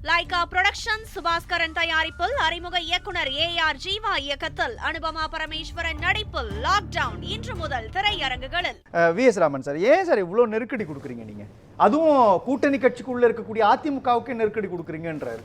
Lyca production Subaskaran தயாரிப்பில் அறிமுக இயக்குனர் ஏ ஆர் ஜீவா இயக்கத்தில் அனுபமா பரமேஸ்வரன் நடிப்பில் லாக்டவுன் இன்று முதல் திரையரங்குகளில் விஎஸ் ராமன் சார் ஏன் சார் இவ்வளோ நெருக்கடி கொடுக்குறீங்க நீங்க? அதுவும் கூட்டணி கட்சிக்குள்ள இருக்கக்கூடிய அதிமுகவுக்கு நெருக்கடி கொடுக்குறீங்கன்றாரு.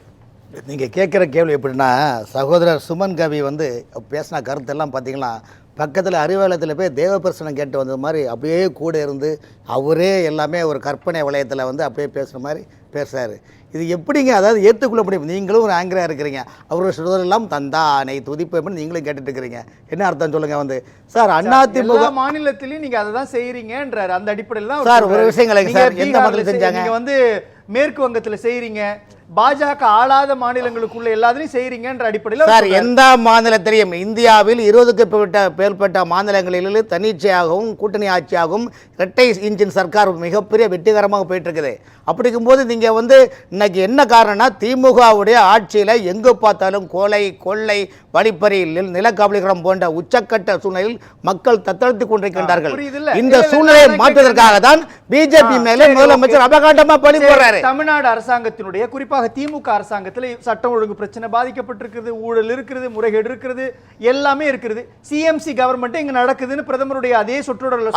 நீங்கள் கேட்குற கேள்வி எப்படின்னா சகோதரர் சுமன் கவி வந்து பேசின கருத்தெல்லாம் பார்த்தீங்கன்னா பக்கத்தில் அறிவாலயத்தில் போய் தேவபிரசனம் கேட்டு வந்தது மாதிரி அப்படியே கூட இருந்து அவரே எல்லாமே ஒரு கற்பனை வளையத்தில் வந்து அப்படியே பேசுகிற மாதிரி பேசுகிறாரு இது எப்படிங்க? அதாவது ஏற்றுக்கொள்ள முடியும் நீங்களும் ஒரு ஆங்கராக இருக்கிறீங்க. அவர் சொல்வதெல்லாம் தந்தானை துதிப்பேன் நீங்களும் கேட்டுட்டு இருக்கிறீங்க. என்ன அர்த்தம் சொல்லுங்கள் வந்து? சார் அதிமுக மாநிலத்திலயும் நீங்க அதை தான் செய்யறீங்கன்றாரு அந்த அடிப்படையில் தான் சார், ஒரு நீங்க சார், எந்த செய்- செஞ்சாங்க? வந்து மேற்கு வங்கத்துல செய்றீங்க. பாஜக ஆளாத மாநிலங்களுக்குள்ள எல்லாத்தையும் செய்றீங்கன்ற அடிப்படையில் சார். எந்த மாநிலத்திலையும் இந்தியாவில் இருபதுக்கு மேற்பட்ட மாநிலங்களில் தன்னிச்சையாகவும் கூட்டணி ஆட்சியாகவும் இரட்டை இன்ஜின் சர்க்கார் மிகப்பெரிய வெற்றிகரமாக போயிட்டு இருக்குது அப்படி இருக்கும்போது நீங்கள் வந்து இன்னைக்கு என்ன காரணம்னா திமுகவுடைய ஆட்சியில் எங்கு பார்த்தாலும் கொலை கொள்ளை வழிப்பறி நில- நிலக்கபலீகரம் போன்ற உச்சக்கட்ட சூழ்நிலையில் மக்கள் தத்தளித்துக் கொண்டிருக்கின்றார்கள்? இந்த சூழ்நிலையை மாற்றுவதற்காக தான் பிஜேபி மேலே சரி, முதலமைச்சர். அபகாண்டமா பழி சரி, போடுறாரு. தமிழ்நாடு அரசாங்கத்தினுடைய குறிப்பாக திமுக அரசாங்கத்துல சட்டம் ஒழுங்கு பிரச்சனை பாதிக்கப்பட்டிருக்கிறது ஊழல் இருக்கிறது முறைகேடு இருக்கிறது எல்லாமே இருக்கிறது சிஎம்சி கவர்மெண்ட் இங்க நடக்குதுன்னு பிரதமருடைய அதே சொற்றொடர்ல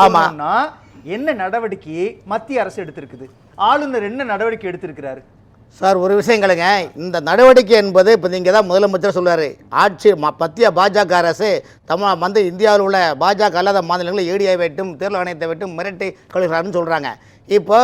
என்ன நடவடிக்கையை மத்திய அரசு எடுத்திருக்குது? ஆளுநர் என்ன நடவடிக்கை எடுத்திருக்கிறாரு? சார் ஒரு விஷயங்களுங்க இந்த நடவடிக்கை என்பது இப்போ நீங்கள் தான் முதலமைச்சர் சொல்றாரு. ஆட்சி ம- மத்திய பாஜக அரசு தமிழ் வந்து இந்தியாவில் உள்ள பாஜக அல்லாத மாநிலங்களில் ஈடிஐ வைட்டும் தேர்தல் ஆணையத்தை வைட்டும் மிரட்டி கழுகிறாருன்னு சொல்கிறாங்க இப்போ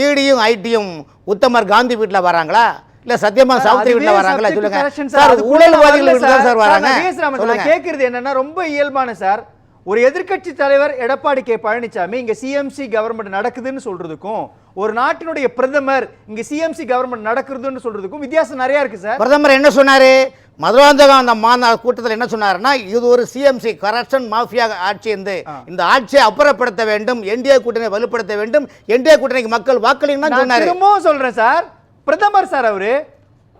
ஈடியும் ஐடியும் உத்தமர் காந்தி வீட்டில் வராங்களா? இல்லை சத்யமா சாவித்திரி வீட்டில் வராங்களா? சொல்லுங்க. சார் ஊழல்வாதிகள் வீட்டில் சார். வராங்க. நான் சொல்லுங்க. கேட்கறது என்னன்னா ரொம்ப இயல்பான சார். ஒரு எதிர்க்கட்சி தலைவர் எடப்பாடி கே பழனிசாமி இங்க சிஎம்சி கவர்மெண்ட் நடக்குதுன்னு சொல்றதுக்கும் ஒரு நாட்டினுடைய பிரதமர் இங்க சிஎம்சி கவர்மெண்ட் நடக்குதுன்னு சொல்றதுக்கும் வித்தியாசம் நிறைய இருக்கு சார் பிரதமர் என்ன சொன்னாரு? மதுராந்தகம் அந்த மாநாடு கூட்டத்தில் என்ன சொன்னாருன்னா இது ஒரு சிஎம்சி கரப்ஷன் மாஃபியா ஆட்சி இந்த இந்த ஆட்சியை அப்புறப்படுத்த வேண்டும் என்டிஏ கூட்டணியை வலுப்படுத்த வேண்டும் என்டிஏ கூட்டணிக்கு மக்கள் வாக்களிங்கன்னு சொன்னாரு. திரும்பவும் சொல்றேன் சார் பிரதமர் சார் அவரு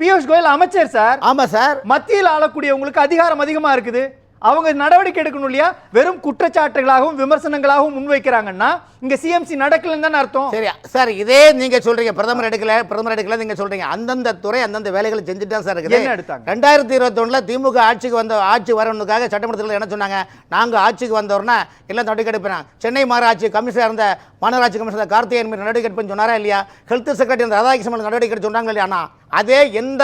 பியூஷ் கோயல் அமைச்சர் சார் ஆமா சார் மத்தியில் ஆளக்கூடியவங்களுக்கு அதிகாரம் அதிகமா இருக்குது. அவங்க நடவடிக்கை எடுக்கணும் இல்லையா? வெறும் குற்றச்சாட்டுகளாகவும் விமர்சனங்களாகவும் முன்வைக்கிறாங்கன்னா இங்க சிஎம்சி நடக்கலன்னு தானே அர்த்தம். சரி சார் இதே நீங்க சொல்றீங்க. பிரதமர் எடுக்கல பிரதமர் எடுக்கல நீங்க சொல்றீங்க. அந்தந்த துறை அந்தந்த வேலைகளை செஞ்சுட்டு தான் சார் இருக்குது. எடுத்தாங்க? ரெண்டாயிரத்தி இருபத்தொன்னுல திமுக ஆட்சிக்கு வந்த ஆட்சி வரணுக்காக சட்டமன்றத்தில் என்ன சொன்னாங்க? நாங்க ஆட்சிக்கு வந்தோம்னா எல்லாம் நடவடிக்கை எடுப்பேன்? சென்னை மாநகராட்சி கமிஷனர் இருந்த மாநகராட்சி கமிஷனர் கார்த்திகேயன் மீது நடவடிக்கை எடுப்பேன்னு சொன்னாரா இல்லையா? ஹெல்த் செக்ரட்டரி ராதாகிருஷ்ணன் நடவடிக்கை சொன்னாங்க இல்லையா? அதே எந்த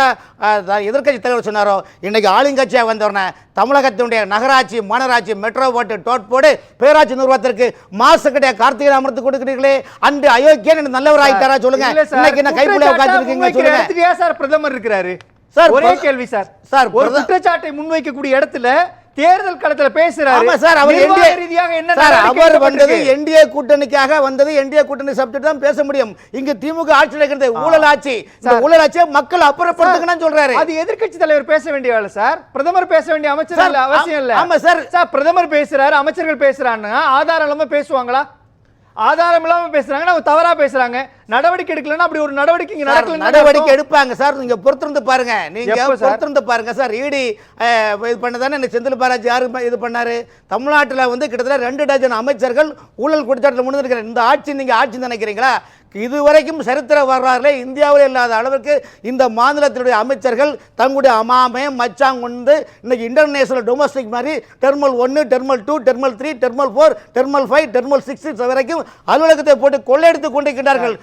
எதிர்கட்சி தலைவர் சொன்னாரோ இன்னைக்கு ஆளுங்கட்சியாக வந்தோடனே தமிழகத்தினுடைய நகராட்சி மாநகராட்சி மெட்ரோ போட்டு டோட் போடு பேராட்சி நிர்வாகத்திற்கு மாசுக்கடைய கார்த்திகை அமர்த்து கொடுக்கிறீர்களே அன்று அயோக்கியன் என்று நல்லவர் ஆயிட்டாரா சொல்லுங்க. இன்னைக்கு என்ன குற்றச்சாட்டை உட்காந்துருக்கீங்க சொல்லுங்க. சார் பிரதமர் இருக்கிறாரு? சார், ஒரே கேள்வி சார். சார், ஒரு குற்றச்சாட்டை முன்வைக்கக்கூடிய இடத்துல தேர்தல் களத்துல பேசுறாரு. ஆமா சார் அவர் என்டிஏ ரீதியாக என்ன சார் அவர் வந்தது? என்டிஏ கூட்டணிக்காக வந்தது என்டிஏ கூட்டணி சப்ஜெக்ட் தான் பேச முடியும். இங்க திமுக ஆட்சி நடக்கிறது ஊழல் ஆட்சி இந்த. ஊழல் ஆட்சியை மக்கள் அப்புறப்படுத்துங்கன்னு சொல்றாரு. அது எதிர்க்கட்சி தலைவர் பேச வேண்டிய வேலை சார். பிரதமர் பேச வேண்டிய அமைச்சர் சார், இல்ல அவசியம் இல்ல. ஆமா சார். சார் பிரதமர் பேசுறாரு அமைச்சர்கள் பேசுறாங்க ஆதாரம் இல்லாம பேசுவாங்களா? ஆதாரம் இல்லாம பேசுறாங்கன்னா அவங்க தவறா பேசுறாங்க. நடவடிக்கை எடுக்கலன்னா அப்படி ஒரு நடவடிக்கை இங்க நடக்கல நடவடிக்கை எடுப்பாங்க சார். நீங்க பொறுத்திருந்து பாருங்க. நீங்க? பொறுத்திருந்து பாருங்க சார். இடி இது பண்ணதானே இந்த செந்தில் பாலாஜி யாரு இது பண்ணாரு? தமிழ்நாட்டுல வந்து கிட்டத்தட்ட ரெண்டு டஜன் அமைச்சர்கள் ஊழல் குற்றச்சாட்டில் முடிந்திருக்கிற இந்த ஆட்சி நீங்க ஆட்சி நினைக்கிறீங்களா? இதுவரைக்கும் சரித்திர வரலாறுல இந்தியாவில் இல்லாத அளவிற்கு இந்த மாநிலத்தினுடைய அமைச்சர்கள் தங்களுடைய அமாமை மச்சாங் கொண்டு இன்னைக்கு இன்டர்நேஷனல் டொமஸ்டிக் மாதிரி டெர்மல் ஒன்று terminal two terminal three terminal four terminal five terminal six வரைக்கும் அலுவலகத்தை போட்டு கொள்ளையடித்துக் கொண்டிருக்கிறார்கள்.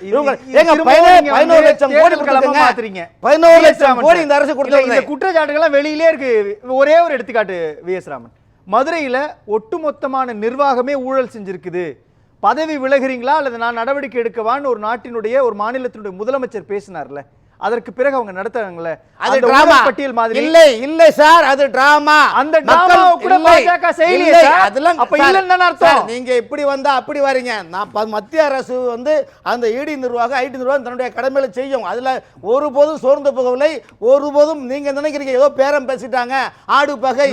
பதினோரு லட்சம் கோடி கொடுத்துருங்க. பதினோரு. லட்சம் கோடி. இந்த அரசு கொடுத்துருங்க இந்த குற்றச்சாட்டுகள்லாம் வெளியிலே இருக்கு ஒரே ஒரு எடுத்துக்காட்டு வி எஸ் ராமன் மதுரையில ஒட்டுமொத்தமான நிர்வாகமே ஊழல் செஞ்சிருக்குது பதவி விலகுறீங்களா அல்லது நான் நடவடிக்கை எடுக்கவான்னு ஒரு நாட்டினுடைய ஒரு மாநிலத்தினுடைய முதலமைச்சர் பேசினார்ல அதற்கு பிறகு அவங்க நடத்துறாங்கல்ல? அது டிராமா பட்டியல் மாதிரி இல்லை இல்லை சார் அது டிராமா அந்த டிராமாவை கூட பாஜக செய்யலையே சார். அதெல்லாம் அப்ப இல்லைன்னு அர்த்தம்? நீங்க இப்படி வந்தா அப்படி வரீங்க. நான் மத்திய அரசு வந்து அந்த இடி நிர்வாகம் ஐடி நிர்வாகம் தன்னுடைய கடமையில செய்யும். அதுல ஒருபோதும் சோர்ந்து போகவில்லை. ஒருபோதும் நீங்க நினைக்கிறீங்க ஏதோ பேரம் பேசிட்டாங்க. ஆடு பகை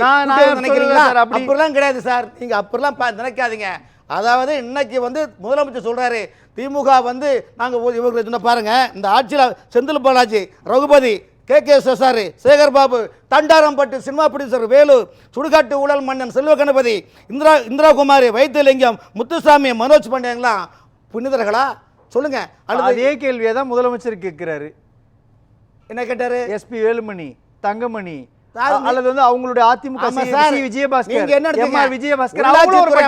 நினைக்கிறீங்களா? அப்படிலாம் கிடையாது சார். நீங்க அப்படிலாம் நினைக்காதீங்க. அதாவது இன்னைக்கு வந்து முதலமைச்சர் சொல்றாரு திமுக வந்து நாங்க ஒரு- இவங்களை சொன்ன பாருங்க இந்த ஆட்சியில செந்தில் பாலாஜி ரகுபதி கே. கே. சசாரி சேகர் பாபு தண்டாரம்பட்டு சினிமா ப்ரொடியூசர் வேலு சுடுகாட்டு ஊழல் மன்னன் செல்வ கணபதி இந்திரா இந்திரா குமாரி வைத்தியலிங்கம் முத்துசாமி மனோஜ் பாண்டியங்களாம் புனிதர்களா? சொல்லுங்க. அல்லது அதே கேள்வியை தான் முதலமைச்சர் கேட்கிறாரு. என்ன கேட்டாரு? எஸ்பி வேலுமணி தங்கமணி அல்லது வந்து அவங்களுடைய அதிமுக சார். விஜயபாஸ்கர் நீங்க என்ன விஜயபாஸ்கர்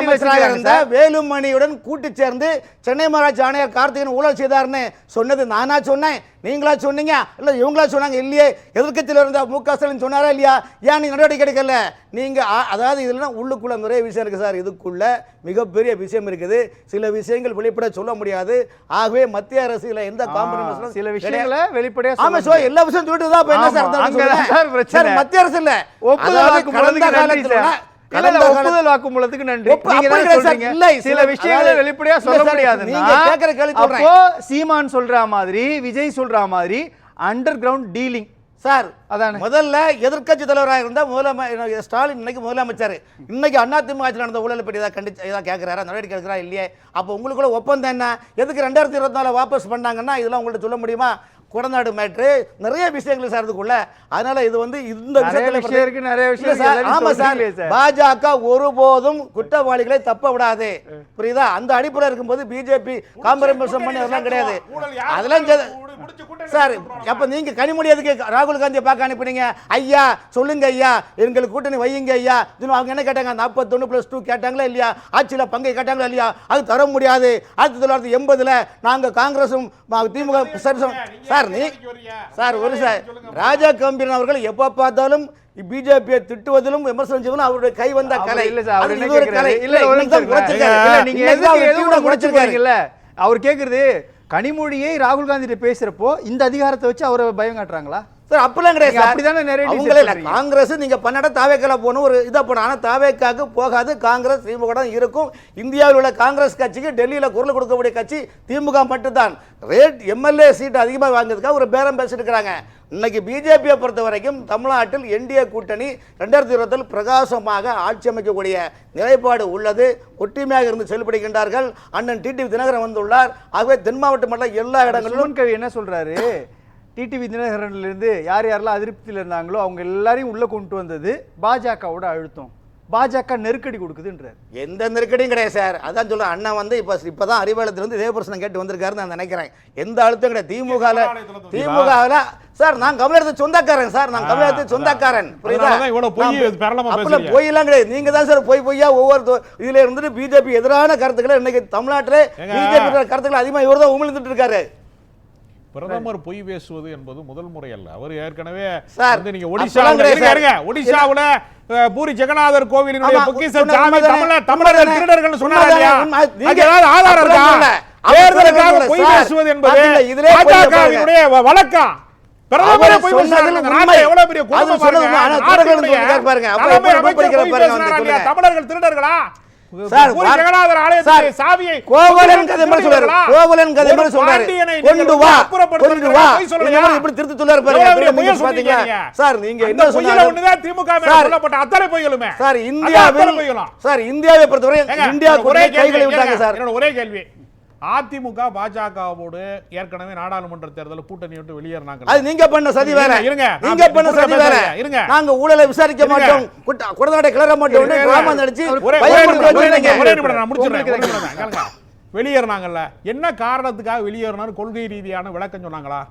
அமைச்சராக சார். வேலுமணியுடன் கூட்டு சேர்ந்து சென்னை மாநகராட்சி ஆணையர் கார்த்திகன் ஊழல் செய்தார்னு சொன்னது நானா சொன்னேன். நீங்களா சொன்னீங்க? இல்ல இவங்களா சொன்னாங்க இல்லையே. எதிர்க்கட்சியில் இருந்த மு க ஸ்டாலின் சொன்னாரா இல்லையா? ஏன் நீங்க நடவடிக்கை எடுக்கல? நீங்க அதாவது இதுல உள்ளுக்குள்ள நிறைய விஷயம் இருக்கு சார். இதுக்குள்ள மிகப்பெரிய விஷயம் இருக்குது. சில விஷயங்கள் வெளிப்பட சொல்ல முடியாது. ஆகவே மத்திய அரசு இதுல எந்த காம்ப்ரமைஸும் சில விஷயங்களை வெளிப்படையா ஆமா சொல்ல சோ எல்லா விஷயம் சொல்லிட்டு தான் சார்? சார் பிரச்சனை. மத்திய அரசு இல்ல. ஒப்புதல் வாக்குமூலத்துக்கு நன்றி. இல்ல, சில விஷயங்களை வெளிப்படையா சொல்ல. அப்போ சீமான் சொல்ற மாதிரி விஜய் சொல்ற மாதிரி அண்டர் கிரவுண்ட் டீலிங் சார் அதானே. முதல்ல எதிர்க்கட்சி தலைவராக இருந்த முதலமை ஸ்டாலின் இன்னைக்கு முதலமைச்சர். இன்னைக்கு அதிமுக ஆட்சியில் நடந்த ஊழலை பற்றி ஏதாவது கண்டிச்சு ஏதாவது கேட்கிறாரா நடவடிக்கை எடுக்கிறா இல்லையே? அப்போ உங்களுக்குள்ள ஒப்பந்தம் என்ன? எதுக்கு ரெண்டாயிரத்தி இருபத்தி நாலு வாபஸ் பண்ணாங்கன்னா இதெல்லாம் உங்கள்ட்ட சொல்ல முடியுமா? குடநாடு மேட்ரு நிறைய விஷயங்கள் சார் இதுக்குள்ள. அதனால இது வந்து இந்த விஷயம் இருக்கு, நிறைய விஷயம் சார் ஆமா சார். சார். பாஜக ஒருபோதும் குற்றவாளிகளை தப்ப விடாது. புரியுதா? அந்த அடிப்படையில் இருக்கும்போது பிஜேபி காம்பரமைஸ் பண்ணி அதெல்லாம் கிடையாது. அதெல்லாம் சார். அப்ப நீங்க கனிமொழி எதுக்கு ராகுல் காந்தியை பார்க்க அனுப்புனீங்க? ஐயா சொல்லுங்க ஐயா. எங்களுக்கு கூட்டணி வையுங்க ஐயா. இன்னும் அவங்க என்ன கேட்டாங்க? நாற்பத்தொன்னு பிளஸ் டூ கேட்டாங்களா இல்லையா? ஆட்சியில் பங்கை கேட்டாங்களா இல்லையா? அது தர முடியாது. ஆயிரத்தி தொள்ளாயிரத்தி எண்பதுல நாங்க காங்கிரசும் திமுக சரிசம் சார் நீ சார் ஒரு சார் ராஜா கம்பீரன் அவர்கள் எப்ப பார்த்தாலும் பிஜேபியை திட்டுவதிலும் விமர்சனம் செய்வதும் அவருடைய கை வந்த கலை. இல்ல சார் அவர் என்ன? கலை. இல்ல நீங்க எதுவும் தீவிரம் குறைச்சு குறைச்சிருக்காரு. போறீங்கல்ல அவர் கேக்குறது கனிமொழியை ராகுல் காந்தி பேசுறப்போ இந்த அதிகாரத்தை வச்சு அவரை பயம் காட்டுறாங்களா? சார் அப்படிலாம் கிடையாது. அப்படிதானே இல்ல. பண்றீங்க. காங்கிரஸ் நீங்க பண்ணாட தாவேக்கல போகணும் ஒரு இதா போனோம் ஆனா தாவேக்காக்கு போகாது காங்கிரஸ் திமுக தான் இருக்கும். இந்தியாவில் உள்ள காங்கிரஸ் கட்சிக்கு டெல்லியில குரல் கொடுக்கக்கூடிய கட்சி திமுக மட்டும்தான். ரேட் எம்எல்ஏ சீட் அதிகமாக வாங்குறதுக்காக ஒரு பேரம் பேசிட்டு இருக்கிறாங்க. இன்னைக்கு பிஜேபியை பொறுத்த வரைக்கும் தமிழ்நாட்டில் என்டிஏ கூட்டணி ரெண்டாயிரத்தி இருபத்தில் பிரகாசமாக ஆட்சி அமைக்கக்கூடிய நிலைப்பாடு உள்ளது. ஒற்றுமையாக இருந்து செயல்படுகின்றார்கள். அண்ணன் டிடிவி தினகரன் வந்துள்ளார். ஆகவே தென் மாவட்டம் எல்லா இடங்களிலும் என்ன சொல்றாரு? டிடிவி தினகரன்ல இருந்து யார் யாரெல்லாம் அதிருப்தியில் இருந்தாங்களோ அவங்க எல்லாரையும் உள்ள கொண்டு வந்தது பாஜகவோட அழுத்தம். பாஜக நெருக்கடி கொடுக்குதுன்றார். எந்த நெருக்கடியும் கிடையாது சார். அதான் சொல்ல அண்ணன் வந்து இப்போ இப்போ தான் அறிவாலயத்திலிருந்து தேவபுரசனம் கேட்டு வந்திருக்காருன்னு நான் நினைக்கிறேன். எந்த அழுத்தம் கிடையாது. திமுகவில் திமுகவில் சார் நான் கமலத்துக்கு சொந்தக்காரன் சார். நான் கமலத்துக்கு சொந்தக்காரன். புரியுதா? பேசுறீங்க. பொய்யெல்லாம் கிடையாது. நீங்க தான் சார் பொய் பொய்யா ஒவ்வொரு இதுல இருந்துட்டு பிஜேபி எதிரான கருத்துக்களை இன்னைக்கு தமிழ்நாட்டிலே. பிஜேபி கருத்துக்கள் அதிகமாக இவர் தான் உமிழ்ந்துட்டு இருக்காரு. பிரதமர் பொய் பேசுவது என்பது முதல் முறை அல்ல. அவர் ஏற்கனவே வந்து நீங்க அப்பெல்லாம் ஒடிசாவுல பூரி ஜெகநாதர் கோவிலினுடைய ஆமா, பொக்கிஷ சொன்ன சாமி? தமிழ தமிழர்கள்? திருடர்கள் அதுக்கு ஏதாவது ஆதாரம் இருக்கா? தேர்தலுக்காக பொய். பேசுவது என்பது பாஜகவினுடைய வழக்கம். தமிழர்கள் திருடர்களா? சாவியை கோவலன் கதை மாதிரி சொல்றாரு? கோவலன் கதை மாதிரி சொல்றாரு. கொண்டு வா. கொண்டு வா. இப்படி திருத்தி பாருங்க. நீங்க? சார் நீங்க என்ன சொன்னாலும் ஒண்ணுதான் திமுக சொல்லப்பட்ட அத்தனை பொய்களுமே சார் இந்தியாவில். சார் இந்தியாவை பொறுத்தவரை இந்தியா ஒரே கைகளை விட்டாங்க சார். ஒரே கேள்வி. அதிமுக பாஜகவோடு ஏற்கனவே நாடாளுமன்ற தேர்தலில் கூட்டணி விட்டு வெளியேறினாங்க அது நீங்க பண்ண சதி வேற இருங்க. நீங்க பண்ண சதி. வேற இருங்க. நாங்க ஊழலை விசாரிக்க. மாட்டோம் குடநாட்டை கிளற மாட்டோம். டிராமா நடிச்சு. வெளியேறினாங்கல்ல என்ன காரணத்துக்காக வெளியேறினாரு கொள்கை ரீதியான விளக்கம் சொன்னாங்களா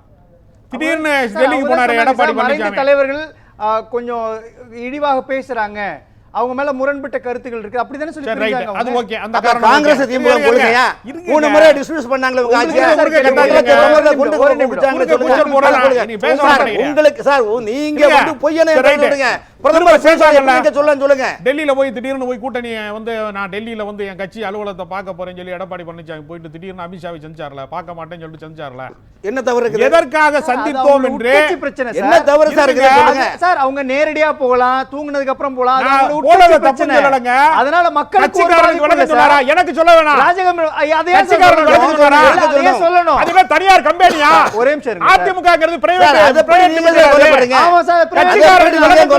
திடீர்னு டெல்லிக்கு போனாரு எடப்பாடி பழனிசாமி தலைவர்கள் கொஞ்சம் இழிவாக பேசுறாங்க அவங்க மேல முரண்பட்ட கருத்துக்கள் இருக்கு அப்படிதானே சொல்லி சரி, ரைட். பிரிஞ்சாங்க அது. ஓகே அந்த காங்கிரஸ். திமுக கொள்கையா. மூணு முறை டிஸ்மிஸ் பண்ணாங்களே உங்க. தமிழ்நாட்டுல கொண்டு சார், மாட்டேங்கிறீங்க. உங்களுக்கு சார் நீங்க. வந்து பொய்யனை. சொல்லுங்க பிரதமர் பேசுறாங்கல்ல. பேசுறாங்க சொல்லுங்க டெல்லியில போய் திடீர்னு போய் கூட்டணி வந்து நான் டெல்லியில வந்து என் கட்சி அலுவலகத்தை பார்க்க போறேன்னு சொல்லி எடப்பாடி பழனிசாமி போயிட்டு திடீர்னு அமித்ஷாவை செஞ்சார்ல பார்க்க மாட்டேன்னு சொல்லிட்டு செஞ்சார்ல என்ன தவறு இருக்குது எதற்காக சந்தித்தோம் என்று பிரச்சனை என்ன. தவறு சார் சார் அவங்க நேரடியா போகலாம் தூங்குனதுக்கு அப்புறம் போகலாம் பிரச்சனை. சொல்லலைங்க. அதனால மக்களுக்கு விளக்கம் சார். எனக்கு சொல்ல வேணாம். ஐயா, அதை? விளக்கம் அதை ஏன் சொல்லணும். அதுவே தனியார் கம்பெனியா? ஒரே நிமிஷம். அதிமுகங்கிறது பிரைவேட் அதை. ஆமா சார், விளக்கம்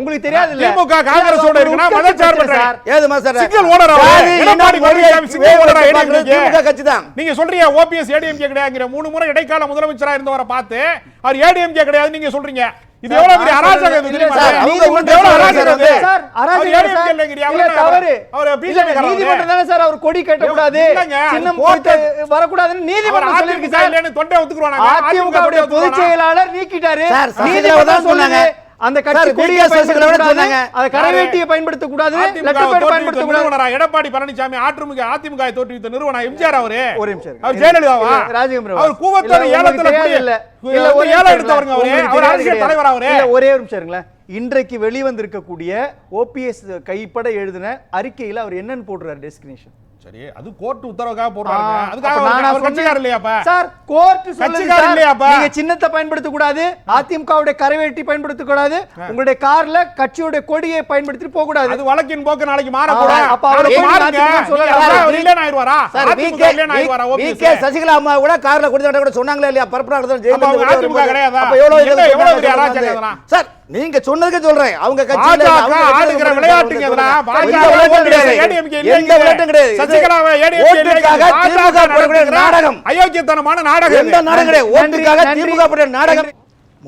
உங்களுக்கு தெரியாது இல்ல? திமுக காங்கிரஸோட இருக்குன்னா மதச்சார்பற்ற ஏது மாஸ்டர் எடப்பாடி பழனிசாமி. திமுக கட்சி தான் நீங்க சொல்றீங்க ஓபிஎஸ் ஏடிஎம்கே கிடையாதுங்கிற மூணு முறை இடைக்கால முதலமைச்சரா இருந்தவரை பார்த்து அவர் ஏடிஎம்கே கிடையாது நீங்க சொல்றீங்க. இது எவ்வளவு பெரிய அராஜகம் இது தெரியுமா? நீதிமன்றம் எவ்வளவு அராஜகம் இது? சார், அராஜகம் சார். இல்ல, அவர் தவறு. அவர் BJP காரர் நீதிமன்றம் தானே சார் அவர் கொடி கட்டக்கூடாது இல்லைங்க, அது சின்னம் போட்டு வரக்கூடாதுன்னு அவர் நீதிமன்றம் அதிமுக சொல்லிருக்கு சார் இல்லைன்னு தொண்டை ஒத்துக்குருவானாங்க? அதிமுக பொதுச்? செயலாளர் நீக்கிட்டாரு நீதிமன்றம் சொன்னாங்க. அந்த கட்சி. கொடியை சொன்னாங்க. அதை கரைவேட்டியை பயன்படுத்த கூடாது பயன்படுத்த கூடாது? எடப்பாடி பழனிசாமி அதிமுக அதிமுக தோற்றுவித்த நிறுவனம் எம்ஜிஆர் அவரு ஒரு நிமிஷம். அவர் ஜெயலலிதாவா இல்ல, ராஜகம்பீர அவர். கூவத்தோட ஏலத்துல இல்ல. இல்ல, ஒரே ஏலம் எடுத்தவருங்க அவரு. அவர் அரசியல். தலைவர் அவரு. ஒரே ஒரு நிமிஷம் இருங்களேன் இன்றைக்கு வெளிவந்திருக்கக்கூடிய ஓபிஎஸ் கைப்பட எழுதின அறிக்கையில அவர் என்னன்னு போடுறாரு டெஸ்டினேஷன் சரி அது கோர்ட் உத்தரவுக்காக போடுறாங்க அதுக்காக நானா கட்சிக்காரர் இல்லையாப்பா சார் கோர்ட் கட்சிக்காரர் இல்லையாப்பா? நீங்க சின்னத்தை பயன்படுத்த கூடாது அதிமுகவுடைய கரைவேட்டி பயன்படுத்த கூடாது உங்களுடைய கார்ல கட்சியோட கொடியை பயன்படுத்தி போக கூடாது அது வழக்கின் போக்கு நாளைக்கு மாறக்கூடாது ஆ, அப்ப அவரை மாறுங்க. சொல்லலாம். நீங்க சார், அவர் இல்லைன்னு ஆயிடுவாரா? Sir AIADMK V. இல்லைன்னு ஆயிடுவாரா கே. OPS? கே. சசிகலா அம்மா கூட கார்ல குடிச்சு கூட சொன்னாங்களே இல்லையா ஜெயிலுல அப்ப எவ்வளவு எவ்வளவு? அராஜகம்? சார் நீங்க சொன்னதுக்கு சொல்றேன். அவங்க கட்சியில ஆடுகிற விளையாட்டுங்க நாடகம். அயோக்கியத்தனமான நாடகம் எந்த. நாடகம் கிடையாது ஓட்டுக்காக. திமுக நாடகம்.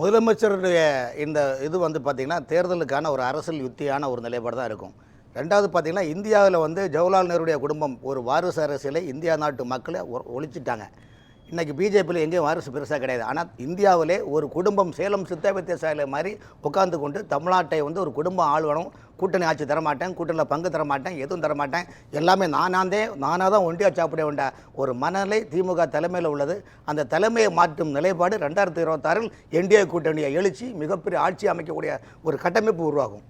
முதலமைச்சருடைய இந்த இது வந்து பார்த்தீங்கன்னா தேர்தலுக்கான ஒரு அரசியல் யுத்தியான ஒரு நிலைப்பாடு தான் இருக்கும். ரெண்டாவது பார்த்தீங்கன்னா இந்தியாவில் வந்து ஜவஹர்லால் நேருடைய குடும்பம் ஒரு வாரிசு அரசியலை இந்தியா நாட்டு மக்களை ஒழிச்சிட்டாங்க. இன்றைக்கி பிஜேபியில் எங்கேயும் வாரிசு பெருசாக கிடையாது. ஆனால் இந்தியாவிலே ஒரு குடும்பம் சேலம் சித்தவித்திய சாலை மாதிரி உட்காந்து கொண்டு தமிழ்நாட்டை வந்து ஒரு குடும்பம் ஆள்வனும் கூட்டணி ஆட்சி தரமாட்டேன் கூட்டணியில் பங்கு தரமாட்டேன் எதுவும் தரமாட்டேன் எல்லாமே நானாந்தே நானாக தான் ஒண்டியாக சாப்பிட வேண்ட ஒரு மனநிலை திமுக தலைமையில் உள்ளது. அந்த தலைமையை மாற்றும் நிலைப்பாடு ரெண்டாயிரத்தி இருபத்தாறில் என்டிஏ கூட்டணியை எழுச்சி மிகப்பெரிய ஆட்சி அமைக்கக்கூடிய ஒரு கட்டமைப்பு உருவாகும்.